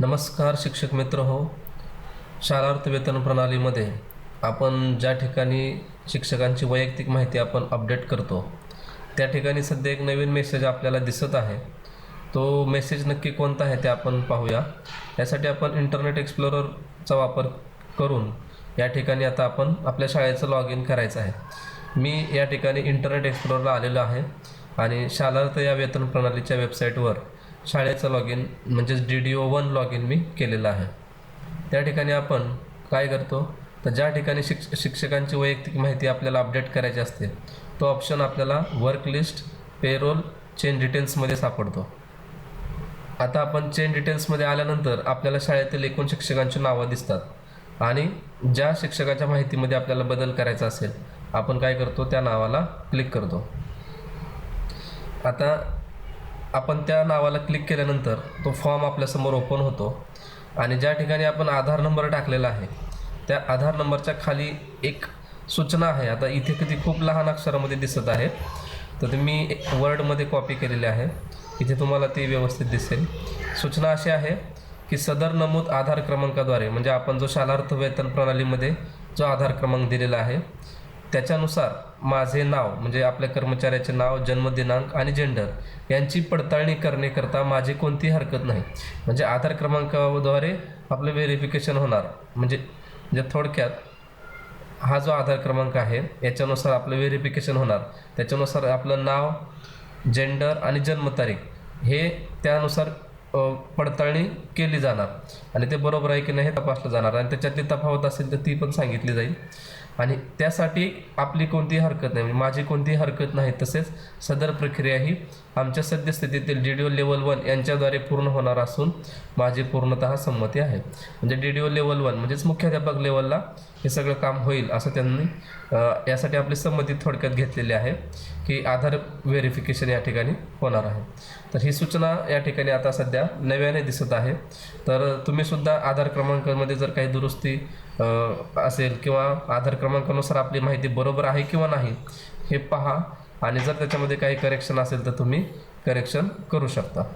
नमस्कार शिक्षक मित्र हो. शालार्थ वेतन प्रणालीमध्ये आपण ज्या ठिकाणी शिक्षकांची वैयक्तिक माहिती आपण अपडेट करतो त्या ठिकाणी सध्या एक नवीन मेसेज आपल्याला दिसत आहे. तो मेसेज नक्की कोणता आहे ते आपण पाहूया. यासाठी आपण इंटरनेट एक्सप्लोररचा वापर करून या ठिकाणी आता आपण आपल्या शाळेचं लॉग इन करायचं आहे. मी या ठिकाणी इंटरनेट एक्सप्लोरला आलेलो आहे आणि शालार्थ या वेतन प्रणालीच्या वेबसाईटवर शाळेचं लॉग इन म्हणजेच D D O one log in मी केलेलं आहे. त्या ठिकाणी आपण काय करतो? तर ज्या ठिकाणी शिक्ष शिक्षकांची वैयक्तिक माहिती आपल्याला अपडेट करायची असते तो ऑप्शन आपल्याला वर्क लिस्ट पेरोल चेन डिटेल्समध्ये सापडतो. आता आपण चेन डिटेल्समध्ये आल्यानंतर आपल्याला शाळेतील एकूण शिक्षकांची नावं दिसतात. आणि ज्या शिक्षकाच्या माहितीमध्ये आपल्याला बदल करायचा असेल आपण काय करतो? त्या नावाला क्लिक करतो. आता आपण त्या नावाला क्लिक केल्यानंतर तो फॉर्म आपल्यासमोर ओपन होतो. आणि ज्या ठिकाणी आपण आधार नंबर टाकलेला आहे त्या आधार नंबरच्या खाली एक सूचना आहे. आता इथे किती खूप लहान अक्षरामध्ये दिसत आहे. तर ते मी एक वर्डमध्ये कॉपी केलेली आहे. इथे तुम्हाला ती व्यवस्थित दिसेल. सूचना अशी आहे की सदर नमूद आधार क्रमांकाद्वारे म्हणजे आपण जो शालार्थ वेतन प्रणालीमध्ये जो आधार क्रमांक दिलेला आहे त्याच्यानुसार माझे नाव म्हणजे आपल्या कर्मचाऱ्याचे नाव जन्मदिनांक आणि जेंडर यांची पडताळणी करण्याकरता माझी कोणतीही हरकत नाही. म्हणजे आधार क्रमांकाद्वारे आपलं व्हेरिफिकेशन होणार. म्हणजे म्हणजे थोडक्यात हा जो आधार क्रमांक आहे याच्यानुसार आपलं व्हेरिफिकेशन होणार. त्याच्यानुसार आपलं नाव जेंडर आणि जन्मतारीख हे त्यानुसार पडताळणी केली जाणार. आणि ते बरोबर आहे की नाही हे तपासलं जाणार. आणि त्याच्यातली तफावत असेल तर ती पण सांगितली जाईल. आणि त्यासाठी आपली कोणतीही हरकत नाही म्हणजे माझी कोणतीही हरकत नाही तसेच सदर प्रक्रिया ही आमच्या सद्यस्थितीतील D D O level one यांच्याद्वारे पूर्ण होणार असून माझी पूर्णतः संमती आहे. म्हणजे D D O level one म्हणजेच मुख्याध्यापक लेवलला हे सगळं काम होईल असं त्यांनी यासाठी आपली संमती थोडक्यात घेतलेली आहे की आधार व्हेरिफिकेशन या ठिकाणी होणार आहे. तर ही सूचना या ठिकाणी आता सध्या नव्याने दिसत आहे. तर तुम्हीसुद्धा आधार क्रमांकामध्ये जर काही दुरुस्ती असेल किंवा आधार क्रमांकानुसार आपली माहिती बरोबर आहे किंवा नाही हे पहा. आणि जर त्याच्यामध्ये काही करेक्शन असेल तर तुम्ही करेक्शन करू शकता.